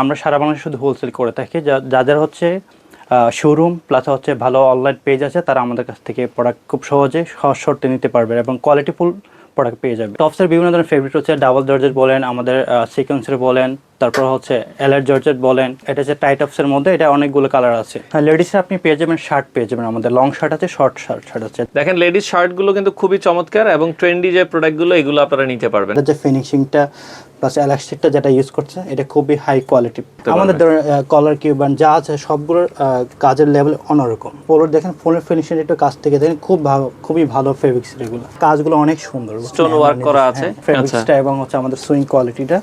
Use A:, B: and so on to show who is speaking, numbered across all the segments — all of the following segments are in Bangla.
A: আমরা সারা বাংলাদেশে শুধু হোলসেল করে থাকি। যা- যাদের হচ্ছে শোরুম প্লাস হচ্ছে ভালো অনলাইন পেজ আছে, তারা আমাদের কাছ থেকে প্রোডাক্ট খুব সহজে সহজ শর্তে নিতে পারবে এবং কোয়ালিটিফুল প্রোডাক্ট পেয়ে যাবে। টপসের বিভিন্ন ধরনের ফেভারিট হচ্ছে ডাবল দরজের বলেন, আমাদের সিকোয়েন্সের বলেন তারপর হচ্ছে এলার জর্জেট বলেন এটা হচ্ছে টাইট অপসের মধ্যে এটা অনেকগুলো কালার আছে। হ্যাঁ লেডিসে আপনি পেয়ে যাবেন শার্ট পেয়ে যাবেন আমাদের। লং শার্ট আছে শর্ট শার্ট শার্ট আছে।
B: দেখেন লেডিস শার্টগুলো কিন্তু খুবই চমৎকার এবং ট্রেন্ডি যে প্রোডাক্টগুলো এগুলো আপনারা নিতে পারবেন।
A: এটা যে ফিনিশিংটা প্লাস এলাস্টিকটা যেটা ইউজ করছে এটা খুবই হাই কোয়ালিটি আমাদের কলার কিউবান যা আছে সবগুলোর আহ, কাজের লেভেল অন্যরকম। পোলোর দেখেন ফোনের ফিনিশিং একটু কাছ থেকে দেখেন খুব ভালো খুবই ভালো ফেব্রিক্স এগুলো। কাজগুলো অনেক সুন্দর।
B: Stone work করা আছে।
A: ফেব্রিক্সটা এবং হচ্ছে আমাদের সুইং কোয়ালিটিটা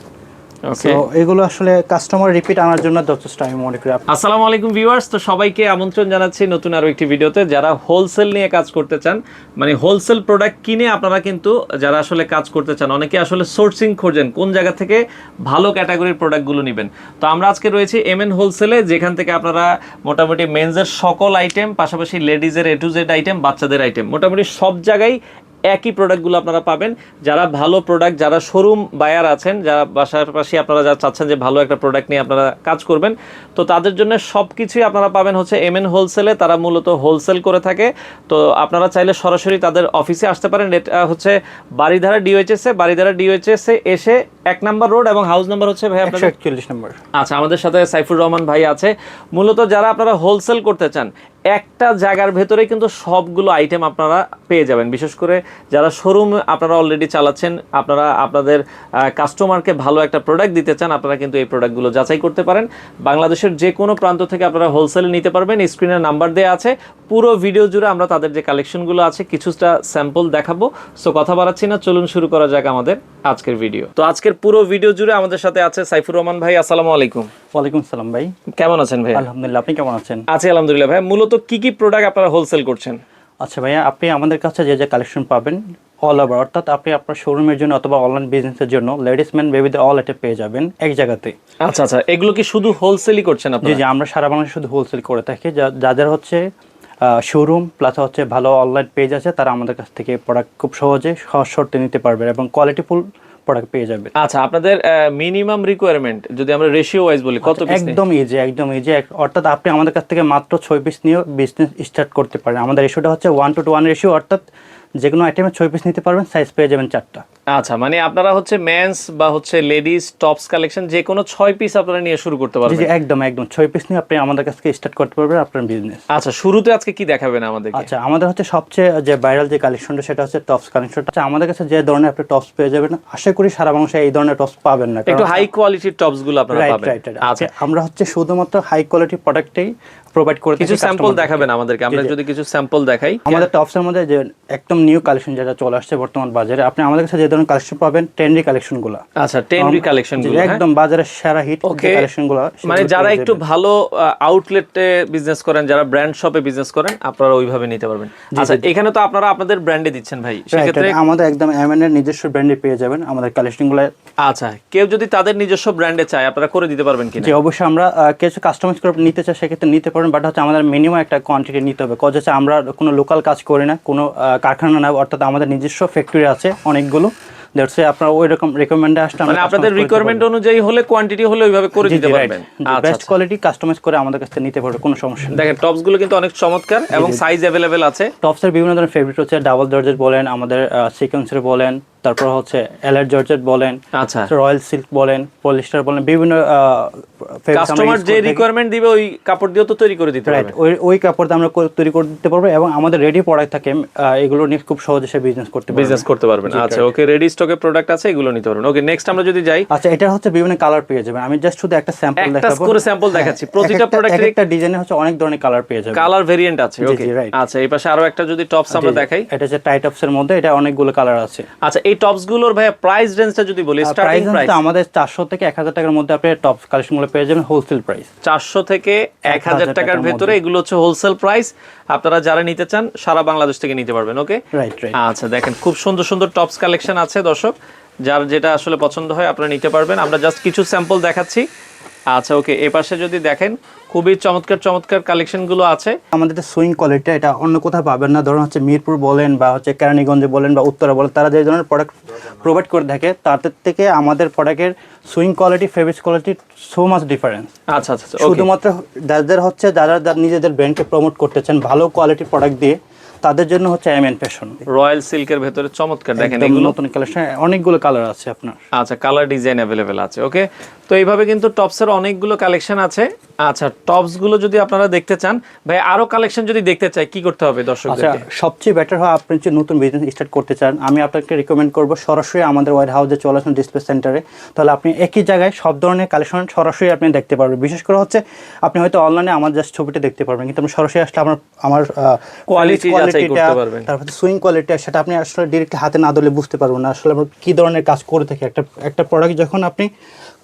A: তো এগুলো আসলে কাস্টমার রিপিট আনার জন্য যথেষ্ট আমি মনে করি
B: আসসালামু আলাইকুম ভিউয়ার্স তো সবাইকে আমন্ত্রণ জানাচ্ছি নতুন আরও একটি ভিডিওতে। যারা হোলসেল নিয়ে কাজ করতে চান মানে হোলসেল প্রোডাক্ট কিনে আপনারা কিন্তু যারা আসলে কাজ করতে চান অনেকে আসলে সোর্সিং খোঁজেন কোন জায়গা থেকে ভালো ক্যাটাগরির প্রোডাক্টগুলো নেবেন। তো আমরা আজকে রয়েছি এম এন হোলসেলে যেখান থেকে আপনারা মোটামুটি মেন্সের সকল আইটেম পাশাপাশি লেডিজের এ টু জেড আইটেম বাচ্চাদের আইটেম মোটামুটি সব জায়গায় একই প্রোডাক্টগুলো আপনারা পাবেন। যারা ভালো প্রোডাক্ট যারা শোরুম বায়ার আছেন, যারা পাশাপাশি আপনারা যারা চাচ্ছেন যে ভালো একটা প্রোডাক্ট নিয়ে আপনারা কাজ করবেন, তো তাদের জন্য সব কিছুই আপনারা পাবেন হচ্ছে এম এন হোলসেলে তারা মূলত হোলসেল করে থাকে। তো আপনারা চাইলে সরাসরি তাদের অফিসে আসতে পারেন। এটা হচ্ছে বাড়িধারা ডিওএইচএসে বাড়িধারা ডিওএইচএসে এসে এক নাম্বার রোড এবং হাউস নাম্বার হচ্ছে ভাই আপনাদের
A: একচল্লিশ নম্বর।
B: আচ্ছা আমাদের সাথে সাইফুর রহমান ভাই আছে। মূলত যারা আপনারা হোলসেল করতে চান একটা জায়গার ভেতরে কিন্তু সবগুলো আইটেম আপনারা পেয়ে যাবেন। বিশেষ করে যারা শোরুম আপনারা অলরেডি চালাচ্ছেন আপনারা আপনাদের কাস্টমারকে ভালো একটা প্রোডাক্ট দিতে চান আপনারা কিন্তু এই প্রোডাক্টগুলো যাচাই করতে পারেন। বাংলাদেশের যে কোনো প্রান্ত থেকে আপনারা হোলসেলে নিতে পারবেন। স্ক্রিনের নাম্বার দেওয়া আছে। পুরো ভিডিও জুড়ে আমরা তাদের যে কালেকশনগুলো আছে কিছুটা স্যাম্পল দেখাবো। সো কথা বাড়াচ্ছি না চলুন শুরু করা যাক আমাদের আজকের ভিডিও তো আজকের পুরো ভিডিও জুড়ে আমাদের সাথে আছে সাইফুর রহমান ভাই আসসালামু আলাইকুম।
A: ওয়ালাইকুম সালাম ভাই।
B: কেমন আছেন ভাই
A: আলহামদুলিল্লাহ আপনি কেমন আছেন?
B: আছি আলহামদুলিল্লাহ ভাই মূলত কি কি প্রোডাক্ট আপনারা হোলসেল করছেন?
A: আচ্ছা ভাইয়া আপনি আমাদের কাছে যে যে কালেকশন পাবেন অল ওভার অর্থাৎ আপনি আপনার শোরুমের জন্য অথবা অনলাইন বিজনেসের জন্য লেডিস ম্যান বেবিদের অল এটা পেয়ে যাবেন এক জায়গাতে।
B: আচ্ছা আচ্ছা এগুলো কি শুধু হোলসেলই করছেন আপনি
A: জি আমরা সারা বাংলাদেশে শুধু হোলসেল করে থাকি। যা- যাদের হচ্ছে শোরুম প্লাস হচ্ছে ভালো অনলাইন পেজ আছে তারা আমাদের কাছ থেকে প্রোডাক্ট খুব সহজে সহজ শর্তে নিতে পারবে এবং কোয়ালিটিফুল প্রোডাক্ট পেয়ে যাবে।
B: আচ্ছা আপনাদের মিনিমাম রিকোয়ারমেন্ট যদি আমরা রেশিও ওয়াইজ বলি কত পিস
A: একদম ইজি একদম ইজি অর্থাৎ আপনি আমাদের কাছ থেকে মাত্র ছয় পিস নিয়ে বিজনেস স্টার্ট করতে পারেন। আমাদের রেশিওটা হচ্ছে one to two one ratio অর্থাৎ যে কোনো আইটেমে ছয় পিস নিতে পারবেন সাইজ পেয়ে যাবেন চারটা।
B: আচ্ছা মানে আপনারা হচ্ছে মেন্স বা হচ্ছে লেডিস টপস কালেকশন যে কোনো ছয় পিস আপনারা নিয়ে শুরু করতে পারবেন
A: জি একদম একদম। ছয় পিস নিয়ে আপনি আমাদের কাছ থেকে স্টার্ট করতে পারবেন আপনার বিজনেস
B: আচ্ছা শুরুতে আজকে কি দেখাবেন আমাদেরকে?
A: আচ্ছা আমাদের হচ্ছে সবচেয়ে যে ভাইরাল যে কালেকশনটা সেটা হচ্ছে টপস কালেকশনটা আচ্ছা আমাদের কাছে যে ধরনের আপনি টপস পেয়ে যাবেন আশা করি সারা বাংলাদেশে এই ধরনের টপস পাবেন না।
B: একটু হাই কোয়ালিটির টপসগুলো আপনারা পাবেন।
A: রাইট রাইট
B: আচ্ছা।
A: আমরা হচ্ছে শুধুমাত্র হাই কোয়ালিটি প্রোডাক্টই প্রোভাইড করে
B: কিছু স্যাম্পল দেখাবেন আমাদেরকে। আমরা। যদি কিছু স্যাম্পল দেখাই।
A: আমাদের টপসের মধ্যে যে একদম নিউ কালেকশন যেটা চলে আসছে বর্তমান বাজারে আপনি আমাদের কাছে যে ধরনের কালেকশন পাবেন ট্রেন্ডি কালেকশনগুলো
B: আচ্ছা গুলো হ্যাঁ?
A: একদম বাজারের সেরা হিট. কালেকশনগুলো
B: মানে যারা একটু ভালো আউটলেটে বিজনেস করেন যারা ব্র্যান্ড শপে বিজনেস করেন আপনারা ওইভাবে নিতে পারবেন। আচ্ছা এখানে তো আপনারা আপনাদের ব্র্যান্ডে দিচ্ছেন ভাই। সেক্ষেত্রে
A: আমাদের একদম এমএন এর নিজস্ব ব্র্যান্ডে পেয়ে যাবেন আমাদের কালেকশনগুলো
B: আচ্ছা কেউ যদি তাদের নিজস্ব ব্র্যান্ডে চায় আপনারা করে দিতে পারবেন কিনা?
A: যে অবশ্যই আমরা কিছু কাস্টমাইজ করে নিতে চাই সেক্ষেত্রে নিতে পারেন বাট হচ্ছে আমাদের মিনিমাম একটা কোয়ান্টিটি নিতে হবে। কজ হচ্ছে আমরা কোনো লোকাল কাজ করি না কোনো কারখানা না অর্থাৎ আমাদের নিজস্ব ফ্যাক্টরি আছে অনেকগুলো। দ্যাটস আপনার ওই রকম রেকমেন্ডে আসতে
B: মানে আপনাদের রিকোয়ারমেন্ট অনুযায়ী হলে কোয়ান্টিটি হলে ওইভাবে করে দিতে পারবেন।
A: বেস্ট কোয়ালিটি কাস্টমাইজ করে আমাদের কাছে নিতে পারবে কোনো সমস্যা নেই।
B: দেখেন টপসগুলো কিন্তু অনেক চমৎকার এবং সাইজ অ্যাভেলেবেল আছে।
A: টপসের বিভিন্ন ধরনের ফেব্রিক হচ্ছে ডাবল জর্জেট বলেন আমাদের সিকোয়েন্সের বলেন তারপর হচ্ছে এলার জর্জেট বলেন
B: আচ্ছা।
A: রয়্যাল সিল্ক বলেন পলিস্টার বলেন বিভিন্ন
B: কাস্টমার যে রিকোয়ারমেন্ট দিবে ওই কাপড় দিয়েও তো তৈরি করে দিতে
A: রাইট
B: পারবে।
A: ওই ওই কাপড় আমরা তৈরি করে দিতে পারব এবং আমাদের রেডি প্রোডাক্ট থাকে এগুলো নিয়ে খুব সহজে সে বিজনেস করতে
B: বিজনেস করতে পারবেন আচ্ছা ওকে রেডি স্টকে প্রোডাক্ট আছে এগুলো নিতে পারবেন। ওকে নেক্সট আমরা যদি যাই
A: আচ্ছা এটা হচ্ছে বিভিন্ন কালার পেয়ে যাবেন। আমি জাস্ট শুধু একটা স্যাম্পল দেখাবো।
B: একটা করে স্যাম্পল দেখাচ্ছি। প্রতিটা প্রোডাক্টের
A: একটা ডিজাইনে হচ্ছে অনেক ধরনের কালার পেয়ে যাবেন।
B: কালার ভেরিয়েন্ট আছে ওকে আচ্ছা এই পাশে আরও একটা যদি টপস আমরা দেখাই।
A: এটা হচ্ছে টাইট অপসের মধ্যে এটা অনেকগুলো কালার আছে।
B: আচ্ছা এই টপসগুলোর ভাই প্রাইস রেঞ্জটা যদি বলি স্টার্টিং
A: প্রাইস আমাদের চারশো থেকে এক হাজার টাকার মধ্যে আপনি টপ কালেকশনগুলো পেয়ে যাবেন হোলসেল প্রাইস
B: চারশো থেকে এক হাজার টাকার
A: টাকার
B: ভেতরে এগুলো হচ্ছে হোলসেল প্রাইস আপনারা যারা নিতে চান সারা বাংলাদেশ থেকে নিতে পারবেন ওকে
A: রাইট রাইট
B: আচ্ছা দেখেন খুব সুন্দর সুন্দর টপস কালেকশন আছে দর্শক। যার যেটা আসলে পছন্দ হয় আপনারা নিতে পারবেন। আমরা জাস্ট কিছু স্যাম্পল দেখাচ্ছি। আচ্ছা ওকে এ পাশে যদি দেখেন খুবই চমৎকার চমৎকার কালেকশনগুলো আছে।
A: আমাদের সুইং কোয়ালিটি এটা অন্য কোথাও পাবেন না। ধরুন হচ্ছে মিরপুর বলেন বা হচ্ছে কেরানীগঞ্জে বলেন বা উত্তরা বলেন তারা যে ধরনের প্রোডাক্ট প্রোভাইড করে থাকে তাদের থেকে আমাদের প্রোডাক্টের sewing quality fabrics quality so much difference
B: আচ্ছা আচ্ছা
A: শুধুমাত্র যাদের হচ্ছে যারা নিজেদের ব্র্যান্ডকে প্রমোট করতে চান ভালো কোয়ালিটির প্রোডাক্ট দিয়ে তাদের জন্য হচ্ছে এম এন ফ্যাশন
B: রয়্যাল সিল্কের ভেতরে চমৎকার দেখেন এগুলো।
A: নতুন কালেকশন অনেকগুলো কালার আছে আপনার।
B: আচ্ছা কালার ডিজাইন অ্যাভেলেবেল আছে ওকে তো এইভাবে কিন্তু টপসের অনেকগুলো কালেকশন আছে। আচ্ছা টপসগুলো যদি আপনারা দেখতে চান ভাই আরও কালেকশন যদি দেখতে চাই কি করতে হবে
A: দর্শক
B: আচ্ছা
A: সবচেয়ে বেটার হয় আপনি যদি নতুন বিজনেস স্টার্ট করতে চান। আমি আপনাকে রিকমেন্ড করব সরাসরি আমাদের ওয়ার হাউসে চলে আসুন ডিসপ্লে সেন্টারে তাহলে আপনি একই জায়গায় সব ধরনের কালেকশন সরাসরি আপনি দেখতে পারবেন। বিশেষ করে হচ্ছে আপনি হয়তো অনলাইনে আমার জাস্ট ছবিটা দেখতে পারবেন কিন্তু আপনি সরাসরি আসলে আমার আমার
B: কোয়ালিটি পারবেন।
A: তারপর সুইং কোয়ালিটি সেটা আপনি আসলে ডিরেক্টলি হাতে না ধরলে বুঝতে পারবেন না। আসলে আমরা কি ধরনের কাজ করে থাকি? একটা একটা প্রোডাক্ট যখন আপনি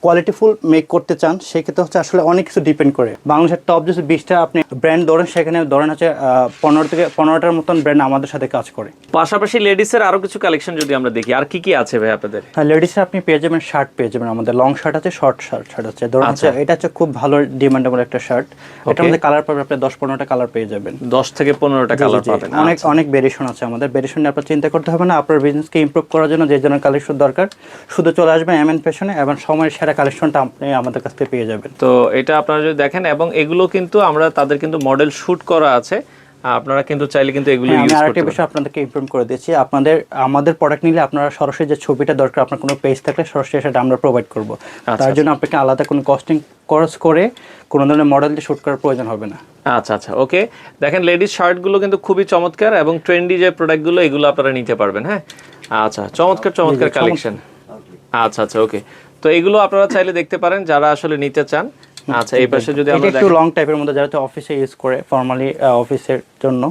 A: কোয়ালিটিফুল মেক করতে চান সেক্ষেত্রে হচ্ছে আসলে অনেক কিছু ডিপেন্ড করে বাংলাদেশের টপ যদি বিশটা আপনি ব্র্যান্ড ধরেন সেখানে ধরেন হচ্ছে পনেরো থেকে পনেরোটার মতন ব্র্যান্ড আমাদের সাথে কাজ করে
B: পাশাপাশি লেডিসের আরও কিছু কালেকশন যদি আমরা দেখি আর কি কি আছে ভাই আপনাদের
A: হ্যাঁ লেডিসের আপনি পেয়ে যাবেন শার্ট পেয়ে যাবেন আমাদের লং শার্ট আছে শর্ট শার্ট শার্ট আছে ধরুন হচ্ছে
B: আচ্ছা।
A: এটা হচ্ছে খুব ভালো ডিমান্ডেবল একটা শার্ট. এটার মধ্যে কালার পাবেন আপনি দশ পনেরোটা কালার পেয়ে যাবেন
B: দশ থেকে পনেরোটা কালার। পাবেন
A: অনেক
B: আচ্ছা।
A: অনেক ভেরিয়েশন আছে আমাদের ভেরিয়েশন নিয়ে আপনার চিন্তা করতে হবে না আপনার বিজনেসকে ইমপ্রুভ করার জন্য যে জন্য কালেকশন দরকার শুধু চলে আসবেন এম এন ফ্যাশনে এবং সময়ের সেরা কালেকশনটা আপনি আমাদের কাছ থেকে পেয়ে যাবেন।
B: তো এটা আপনারা যদি দেখেন এবং এগুলো কিন্তু আমরা তাদের কিন্তু মডেল শুট করা আছে। আপনারা কিন্তু চাইলে কিন্তু এগুলো
A: হ্যাঁ, আমি আরেকটা বিষয় আপনাদেরকে ইনফর্ম করে দিচ্ছি আপনাদের আমাদের প্রোডাক্ট নিলে আপনারা সরাসরি যে ছবিটা দরকার আপনার কোনো পেজ থাকলে সরাসরি সেটা আমরা প্রোভাইড করব। তার জন্য আপনাকে আলাদা কোনো কস্টিং খরচ করে কোনো ধরনের মডেল দিয়ে শ্যুট করার প্রয়োজন হবে না।
B: আচ্ছা আচ্ছা ওকে দেখেন লেডিস শার্টগুলো কিন্তু খুবই চমৎকার এবং ট্রেন্ডি যে প্রোডাক্টগুলো এগুলো আপনারা নিতে পারবেন হ্যাঁ? আচ্ছা চমৎকার চমৎকার
A: চমৎকার।
B: কালেকশন আচ্ছা আচ্ছা ওকে তো এগুলো আপনারা চাইলে দেখতে পারেন যারা আসলে নিতে চান। আচ্ছা এই পাশে যদি আমরা
A: একটু লং টাইপের মধ্যে যারা অফিসে ইউজ করে ফর্মালি অফিসের জন্য।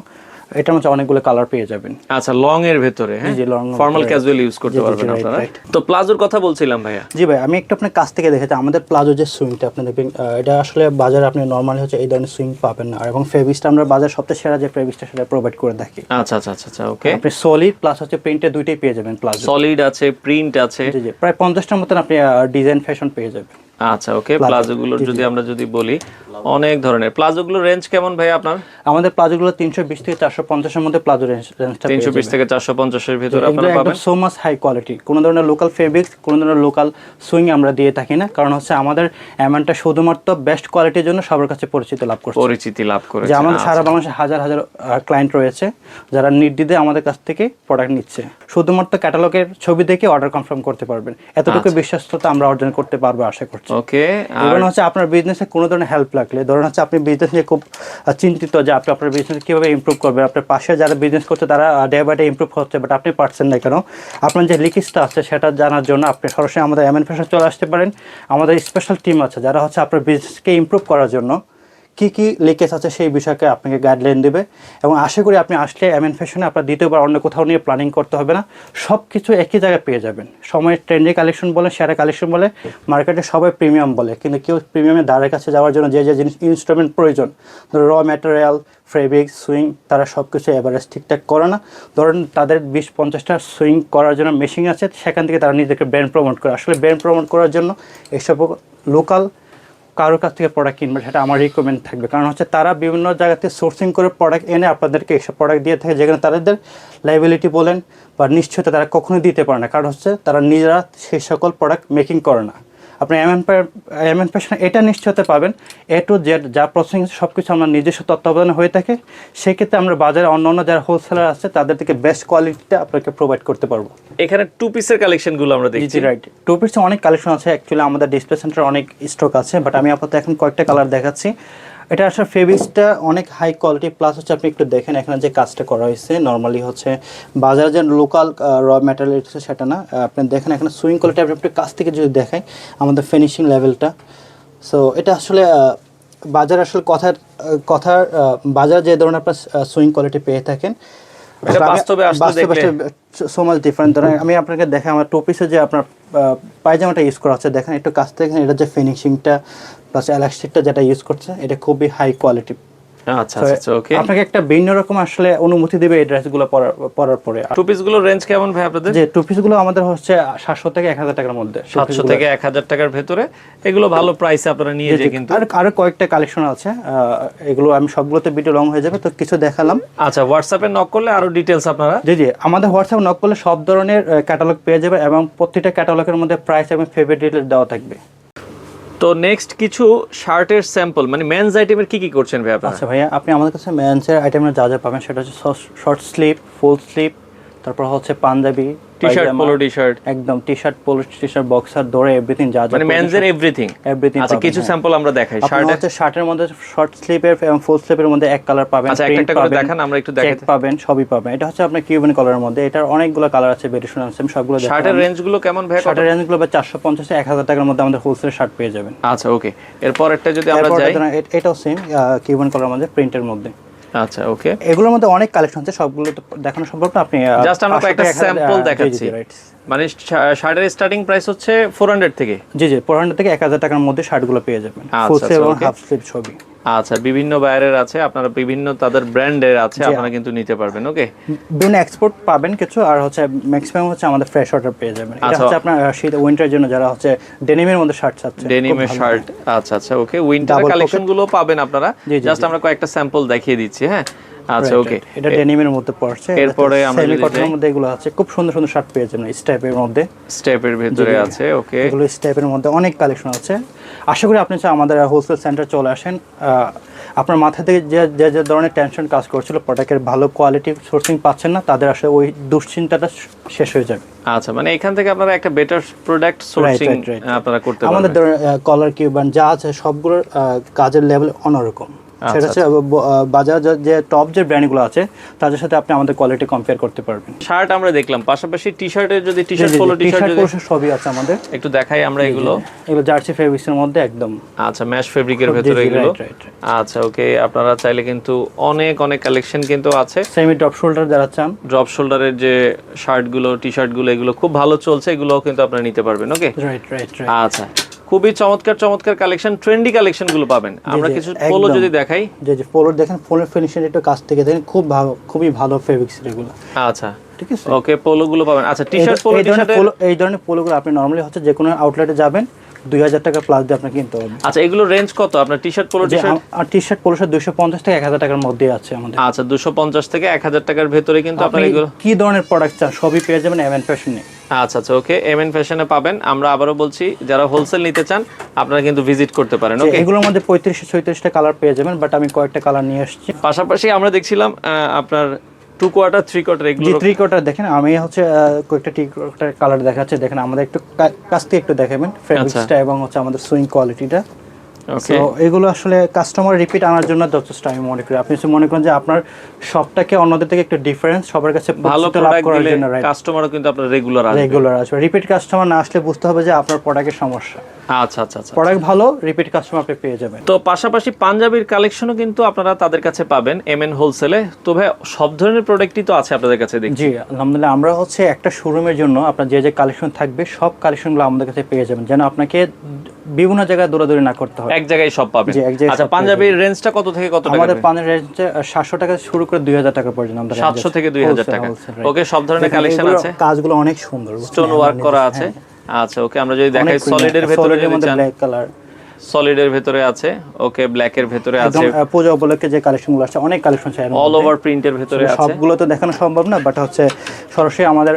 A: এটার মধ্যে অনেকগুলো কালার পেয়ে যাবেন।
B: আচ্ছা লং এর ভেতরে হ্যাঁ?
A: জি, এর
B: ফর্মাল ক্যাজুয়াল ইউজ করতে পারবেন আপনারা। তো প্লাজোর কথা বলছিলাম ভাইয়া।
A: জি ভাই আমি একটু আপনার কাছ থেকে দেখেছি আমাদের প্লাজো যে সুইংটা আপনি দেখবেন এটা আসলে বাজারে আপনি নর্মালি হচ্ছে এই ধরনের সুইং পাবেন না। আর এবং ফেব্রিক্সটা আমরা বাজার সবচেয়ে সেরা যে ফেব্রিক্সটা সেটা প্রোভাইড করে থাকি।
B: আচ্ছা আচ্ছা আচ্ছা আচ্ছা ওকে
A: আপনি সলিড প্লাস হচ্ছে প্রিন্টে দুইটাই পেয়ে যাবেন প্লাজো
B: সলিড আছে প্রিন্ট আছে।
A: জি জি প্রায় পঞ্চাশটার মতন আপনি ডিজাইন ফ্যাশন পেয়ে যাবেন।
B: আচ্ছা ওকে প্লাজোগুলোর যদি আমরা যদি বলি অনেক ধরনের। প্লাজোগুলোর রেঞ্জ কেমন ভাই আপনার?
A: আমাদের প্লাজোগুলো তিনশো বিশ থেকে চারশো পঞ্চাশের মধ্যে প্লাজো রেঞ্জ রেঞ্জটা
B: তিনশো বিশ থেকে চারশো পঞ্চাশের ভিতরে আপনারা পাবেন।
A: সো মাচ হাই কোয়ালিটি কোনো ধরনের লোকাল ফেব্রিক্স কোনো ধরনের লোকাল সুইং আমরা দিয়ে থাকি না। কারণ হচ্ছে আমাদের অ্যামাউন্টটা শুধুমাত্র বেস্ট কোয়ালিটির জন্য সবার কাছে পরিচিত লাভ করছে।
B: পরিচিতি লাভ করে
A: যে আমাদের সারা বাংলাদেশে হাজার হাজার ক্লায়েন্ট রয়েছে যারা নির্দ্বিধে আমাদের কাছ থেকে প্রোডাক্ট নিচ্ছে। শুধুমাত্র ক্যাটালগের ছবি দেখে অর্ডার কনফার্ম করতে পারবেন। এতটুকু
B: আচ্ছা।
A: বিশ্বস্ততা আমরা অর্জন করতে পারব আশা করছি।
B: ওকে, আর
A: হচ্ছে আপনার বিজনেসে কোনো ধরনের হেল্প লাগলে, ধরুন হচ্ছে আপনি বিজনেস নিয়ে খুব চিন্তিত যে আপনি আপনার বিজনেস কীভাবে ইমপ্রুভ করবেন আপনার পাশে যারা বিজনেস করছে তারা ডে বাই ডে ইমপ্রুভ হচ্ছে বাট আপনি পারছেন না কেন? আপনার যে লিকিসটা আছে সেটা জানার জন্য আপনি সরাসরি আমাদের এমএন ফ্যাশন চলে আসতে পারেন। আমাদের স্পেশাল টিম আছে যারা হচ্ছে আপনার বিজনেসকে ইম্প্রুভ করার জন্য কি কি লিকেজ আছে সেই বিষয়কে আপনাকে গাইডলাইন দেবে এবং আশা করি আপনি আসলে এমএন ফ্যাশনে আপনার দ্বিতীয়বার অন্য কোথাও নিয়ে প্ল্যানিং করতে হবে না। সব কিছু একই জায়গায় পেয়ে যাবেন। সময়ের ট্রেন্ডি কালেকশন বলে সেরা কালেকশন বলে মার্কেটে সবাই প্রিমিয়াম বলে। কিন্তু কেউ প্রিমিয়ামের দ্বারের কাছে যাওয়ার জন্য যে যে জিনিস ইনস্ট্রুমেন্ট প্রয়োজন ধরো র ম্যাটেরিয়াল ফেব্রিক সুইং তারা সব কিছু এভারেজ ঠিকঠাক করে না। ধরুন তাদের বিশ পঞ্চাশটা সুইং করার জন্য মেশিন আছে, সেখান থেকে তারা নিজেকে ব্র্যান্ড প্রমোট করে। আসলে ব্র্যান্ড প্রমোট করার জন্য এইসব লোকাল কারোর কাছ থেকে প্রোডাক্ট কিনবে সেটা আমার রিকমেন্ড থাকবে। কারণ হচ্ছে তারা বিভিন্ন জায়গাতে সোর্সিং করে প্রোডাক্ট এনে আপনাদেরকে এসব প্রোডাক্ট দিয়ে থাকে, যেখানে তাদের লাইবিলিটি বলেন বা নিশ্চয়তা তারা কখনোই দিতে পারে না। কারণ হচ্ছে তারা নিজেরা সেই সকল প্রোডাক্ট মেকিং করে না। আপনি এমএন ফ্যাশন এটা নিশ্চয়তা পাবেন। এ টু জেড যা প্রসেসিং সব কিছু আমরা নিজস্ব তত্ত্বাবধানে হয়ে থাকে। সেক্ষেত্রে আমরা বাজারে অন্য অন্য যারা হোলসেলার আছে তাদের থেকে বেস্ট কোয়ালিটিটা আপনাকে প্রোভাইড করতে পারব।
B: এখানে টু পিসের কালেকশনগুলো আমরা দেখছি।
A: রাইট টু পিসে অনেক কালেকশন আছে। অ্যাকচুয়ালি আমাদের ডিসপ্লে সেন্টারে অনেক স্টক আছে বাট আমি আপাতত এখন কয়েকটা কালার দেখাচ্ছি। এটা আসলে ফেব্রিক্সটা অনেক হাই কোয়ালিটি প্লাস হচ্ছে আপনি একটু দেখেন এখানে যে কাজটা করা হয়েছে। নর্মালি হচ্ছে বাজারে যে লোকাল র ম্যাটেরিয়াল সেটা না। আপনি দেখেন এখানে সুইং কোয়ালিটি আপনি একটু কাছ থেকে যদি দেখেন আমাদের ফিনিশিং লেভেলটা সো এটা আসলে বাজার আসলে কথার কথার বাজার যে ধরনের আপনার সুইং কোয়ালিটি পেয়ে থাকেন।
B: এটা
A: আসলে আমি-
B: বাস্তবে আসলে
A: বাস্তবে
B: দেখলে-
A: আসলে সো মাচ ডিফারেন্ট ধরেন আমি আপনাকে দেখে আমার টপিসে যে আপনার পায়জামাটা ইউজ করা হচ্ছে দেখেন একটু কাছ থেকে এটা যে ফিনিশিংটা প্লাস এলাস্টিকটা যেটা ইউজ করছে এটা খুবই হাই কোয়ালিটি
B: আচ্ছা আচ্ছা ওকে
A: আপনাকে একটা ভিন্ন রকম আসলে অনুমতি দেবে এই ড্রেসগুলো পরার পরার পরে।
B: টু রেঞ্জ কেমন ভাই আপনাদের?
A: যে টু পিসগুলো আমাদের হচ্ছে সাতশো থেকে এক হাজার টাকার মধ্যে two
B: সাতশো
A: piece
B: থেকে এক হাজার টাকার ভেতরে। এগুলো ভালো প্রাইসে আপনারা নিয়ে যে কিন্তু
A: আর আরও কয়েকটা কালেকশন আছে। এগুলো আমি সবগুলোতে ভিডিও লং হয়ে যাবে তো কিছু দেখালাম।
B: আচ্ছা হোয়াটসঅ্যাপে নক করলে আরও ডিটেলস আপনারা?
A: জি জি। আমাদের হোয়াটসঅ্যাপ নক করলে সব ধরনের ক্যাটালগ পেয়ে যাবে এবং প্রত্যেকটা ক্যাটালগের মধ্যে প্রাইস এবং ফেভারিট দেওয়া থাকবে।
B: তো নেক্সট কিছু শার্টের স্যাম্পল মানে মেন্স আইটেমের কি কি করছেন ভাই আপনারা?
A: আচ্ছা ভাইয়া, আপনি আমাদের কাছে মেন্সের আইটেমের যা যা পাবেন, সেটা হচ্ছে শর্ট স্লিপ ফুল স্লিপ তারপর হচ্ছে Panjabi
B: T shirt polo T shirt
A: একদম T shirt polo T shirt boxer everything যা যা
B: মানে মেন্স এর এভরিথিং
A: এভরিথিং
B: আচ্ছা কিছু স্যাম্পল আমরা দেখাই। শার্টের
A: হচ্ছে শার্টের মধ্যে শর্ট স্লিপের এবং ফুল স্লিপের মধ্যে এক কালার পাবেন
B: আচ্ছা, একটা করে দেখান, আমরা একটু দেখাতে-
A: পাবেন সবই পাবেন। এটা হচ্ছে আপনার কিউবেন কালারের মধ্যে। এটার অনেকগুলো কালার আছে ভেরিয়েশন আছে সবগুলো
B: শার্টের রেঞ্জগুলো কেমন ভাই?
A: শার্টের বা চারশো পঞ্চাশ এক হাজার টাকার মধ্যে আমাদের হোলসেল শার্ট পেয়ে যাবেন।
B: আচ্ছা ওকে এরপর একটা যদি আমরা যাই
A: এটাও সেম কিউবেন কালারের মধ্যে প্রিন্টের মধ্যে।
B: আচ্ছা ওকে।
A: এগুলোর মধ্যে অনেক কালেকশন আছে সবগুলো তো দেখানো সম্ভব না আপনি
B: জাস্ট আমরা
A: 500
B: কয়েকটা
A: থেকে 1000
B: sample
A: জি, জি,
B: দেখাচ্ছি। মানে শার্টের স্টার্টিং প্রাইস হচ্ছে ফোর হান্ড্রেড থেকে।
A: জি জি ফোর হান্ড্রেড থেকে এক হাজার টাকার মধ্যে শার্টগুলো পেয়ে যাবেন।
B: আচ্ছা,
A: ফুল
B: আচ্ছা,
A: স্লিভ এবং হাফ স্লিভ ছবি।
B: আচ্ছা বিভিন্ন বায়ারের আছে আপনারা বিভিন্ন তাদের ব্র্যান্ডের আছে আপনারা কিন্তু নিতে পারবেন ওকে
A: বিভিন্ন এক্সপোর্ট পাবেন কিছু আর হচ্ছে ম্যাক্সিমাম হচ্ছে আমাদের ফ্রেশ অর্ডার পেয়ে যাবেন। এটা
B: আচ্ছা।
A: হচ্ছে আপনার শীত উইন্টার জন্য যারা হচ্ছে ডেনিমের মধ্যে শার্ট চাচ্ছে
B: ডেনিমের শার্ট আচ্ছা আচ্ছা ওকে উইন্টার কালেকশনগুলো পাবেন আপনারা। জাস্ট আমরা কয়েকটা স্যাম্পল দেখিয়ে দিচ্ছি হ্যাঁ? আচ্ছা ওকে
A: এটা ডেনিমের মধ্যে পড়ছে
B: এরপরে আমরা
A: সেমি কটনের মধ্যে এগুলো আছে খুব সুন্দর সুন্দর শার্ট পেয়ে যাবেন স্টাইপের মধ্যে।
B: স্টেপের ভেতরে আছে ওকে
A: এগুলো স্টাইপের মধ্যে অনেক কালেকশন আছে। আশা করি আপনি চাই আমাদের হোলসেল সেন্টার চলে আসেন। আপনার মাথা থেকে যে যে যে ধরনের টেনশন কাজ করছিল প্রোডাক্টের ভালো কোয়ালিটি সোর্সিং পাচ্ছেন না তাদের আসলে ওই দুশ্চিন্তাটা শেষ হয়ে যাবে।
B: আচ্ছা মানে এখান থেকে আপনারা একটা বেটার প্রোডাক্ট সোর্সিং. আপনারা করতে
A: আমাদের কলার কিউবান যা আছে সবগুলোর কাজের লেভেল অন্যরকম। সেটা হচ্ছে বাজার যে- টপ যে ব্র্যান্ডগুলো আছে তাদের সাথে আপনি আমাদের কোয়ালিটি কম্পেয়ার করতে পারবেন।
B: শার্ট আমরা দেখলাম পাশাপাশি টি শার্টের যদি T shirt polo T shirt
A: shirt সবই আছে আমাদের।
B: একটু দেখাই আমরা এগুলো।
A: এগুলো জার্সি ফেব্রিক্সের মধ্যে একদম।
B: আচ্ছা ম্যাশ ফেব্রিকের ভেতরে এগুলো. আচ্ছা ওকে আপনারা চাইলে কিন্তু অনেক অনেক কালেকশন কিন্তু আছে।
A: সেমি টপ শোল্ডার যারা চান।
B: ড্রপ শোল্ডারের যে শার্টগুলো টি শার্টগুলো এগুলো খুব ভালো চলছে এগুলোও কিন্তু আপনারা নিতে পারবেন ওকে
A: রাইট রাইট
B: আচ্ছা। খুবই চমৎকার চমৎকার কালেকশন ট্রেন্ডি কালেকশনগুলো পাবেন। আমরা কিছু পোলো যদি দেখাই।
A: যে যে পোলোর দেখেন ফোনের ফিনিশিং একটু কাছ থেকে দেখেন খুব ভালো খুবই ভালো ফেব্রিক্স এগুলো।
B: আচ্ছা।
A: ঠিক আছে?
B: ওকে পোলো গুলো পাবেন। আচ্ছা টি শার্ট পোলো
A: এই ধরনের পোলো এই ধরনের পোলোগুলো আপনি নর্মালি হচ্ছে যে কোনো আউটলেটে যাবেন দুই হাজার টাকা প্লাস দিয়ে আপনাকে কিনতে হবে।
B: আচ্ছা এগুলো রেঞ্জ কত? আপনার T shirt polo T shirt
A: আর টি শার্ট পোলো শার্ট দুশো পঞ্চাশ থেকে এক হাজার টাকার মধ্যে আছে আমাদের।
B: আচ্ছা দুশো পঞ্চাশ থেকে এক হাজার টাকার ভেতরে কিন্তু আপনার এগুলো
A: কি ধরনের প্রোডাক্ট চান? সবই পেয়ে যাবেন এমএন ফ্যাশনে
B: আচ্ছা আচ্ছা ওকে এম এন ফ্যাশনে পাবেন। আমরা আবারও বলছি যারা হোলসেল নিতে চান আপনারা কিন্তু ভিজিট করতে পারেন ওকে
A: এগুলোর মধ্যে পঁয়ত্রিশ ছয়ত্রিশটা কালার পেয়ে যাবেন বাট আমি কয়েকটা কালার নিয়ে আসছি।
B: পাশাপাশি আমরা দেখছিলাম আপনার টু কোয়ার্টার থ্রি কোয়ার্টার এগুলো
A: থ্রি কোয়ার্টার দেখেন আমি হচ্ছে কয়েকটা টি কোয়ার্টার কালার দেখাচ্ছে। দেখেন আমাদের একটু কাছ থেকে একটু দেখাবেন ফেব্রিক্সটা এবং হচ্ছে আমাদের সুইং কোয়ালিটিটা তো এগুলো আসলে কাস্টমার রিপিট আনার জন্য যথেষ্ট আমি মনে করি। আপনি মনে করেন যে আপনার শপটাকে অন্যদের থেকে একটু ডিফারেন্স সবার কাছে
B: ভালো
A: লাভ
B: প্রোডাক্ট
A: করার জন্য রাইট
B: কাস্টমারও কিন্তু আপনার রেগুলার আসবে।
A: রেগুলার আসবে। রিপিট কাস্টমার না আসলে বুঝতে হবে যে আপনার প্রোডাক্টের সমস্যা।
B: আচ্ছা আচ্ছা আচ্ছা
A: প্রোডাক্ট ভালো রিপিট কাস্টমার আপনি পেয়ে যাবেন।
B: তো পাশাপাশি পাঞ্জাবির কালেকশনও কিন্তু আপনারা তাদের কাছে পাবেন এম এন হোলসেলে তো ভাই সব ধরনের প্রোডাক্টই তো আছে আপনাদের কাছে দেখি
A: জি আলহামদুলিল্লাহ। আমরা হচ্ছে একটা শোরুমের জন্য আপনার যে যে কালেকশন থাকবে সব কালেকশনগুলো আমাদের কাছে পেয়ে যাবেন। যেন আপনাকে বিভিন্ন জায়গায় দৌড়াদৌড়ি না করতে হয়।
B: এক জায়গায় সব পাবেন। আচ্ছা পাঞ্জাবির রেঞ্জটা কত থেকে কত টাকা
A: আমাদের পাঞ্জাবির রেঞ্জে সাতশো টাকা শুরু করে দুই হাজার টাকা পর্যন্ত আমাদের range
B: সাতশো
A: আছে।
B: থেকে দুই হাজার
A: Wholesale,
B: টাকা। ওকে সব ধরনের কালেকশন আছে।
A: কাজগুলো অনেক সুন্দর
B: স্টোন ওয়ার্ক করা আছে। আচ্ছা ওকে আমরা যদি দেখাই সলিডের ভেতরে যদি চান।
A: ব্ল্যাক কালার
B: সলিডের ভেতরে আছে ওকে ব্ল্যাকের ভেতরে আছে।
A: পূজা উপলক্ষে যে কালেকশনগুলো আছে অনেক কালেকশন আছে
B: অল। ওভার প্রিন্টের ভেতরে আছে।
A: সবগুলো তো দেখানো সম্ভব না বাট হচ্ছে সরাসরি আমাদের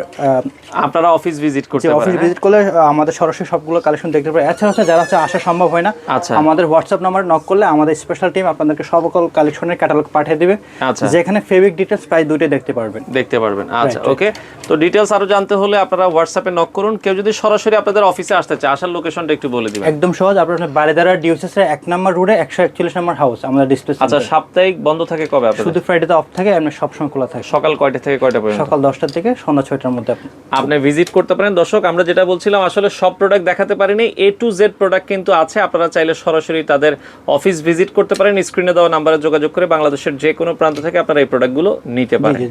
B: আপনারা অফিস ভিজিট করতে পারেন হ্যাঁ?
A: ভিজিট করলে আমাদের সরাসরি সবগুলো কালেকশন দেখতে পারে এছাড়া হচ্ছে যারা হচ্ছে আসা সম্ভব হয় না
B: আচ্ছা।
A: আমাদের হোয়াটসঅ্যাপ নাম্বার নক করলে আমাদের স্পেশাল টিম আপনাদেরকে সকল কালেকশনের ক্যাটালগ পাঠিয়ে দিবে।
B: আচ্ছা।
A: যেখানে ফেব্রিক ডিটেলস প্রায় দুইটাই দেখতে পারবেন।
B: দেখতে পারবেন আচ্ছা ওকে তো ডিটেলস আরও জানতে হলে আপনারা হোয়াটসঅ্যাপে নক করুন। কেউ যদি সরাসরি আপনাদের অফিসে আসতে চায় আসার লোকেশনটা একটু বলে দিবেন।
A: একদম সহজ আপনার বারিদারা ডিউসেস এর এক নম্বর রোডে একশো একচল্লিশ নম্বর হাউস আমাদের ডিসপ্লে
B: আচ্ছা সাপ্তাহিক বন্ধ থাকে কবে আপনাদের?
A: শুধু ফ্রাইডেতে অফ থাকে এমনি সবসময় খোলা থাকে।
B: সকাল কয়টা থেকে কয়টা পর্যন্ত?
A: সকাল দশটা থেকে সন্ধ্যা ছয়টার মধ্যে আপনি
B: আপনি ভিজিট করতে পারেন। দর্শক আমরা যেটা বলছিলাম আসলে সব প্রোডাক্ট দেখাতে পারিনি। এ টু জেড প্রোডাক্ট কিন্তু আছে। আপনারা চাইলে সরাসরি তাদের অফিস ভিজিট করতে পারেন। স্ক্রিনে দেওয়া নাম্বারে যোগাযোগ করে বাংলাদেশের যে কোনো প্রান্ত থেকে আপনারা এই প্রোডাক্টগুলো নিতে পারেন।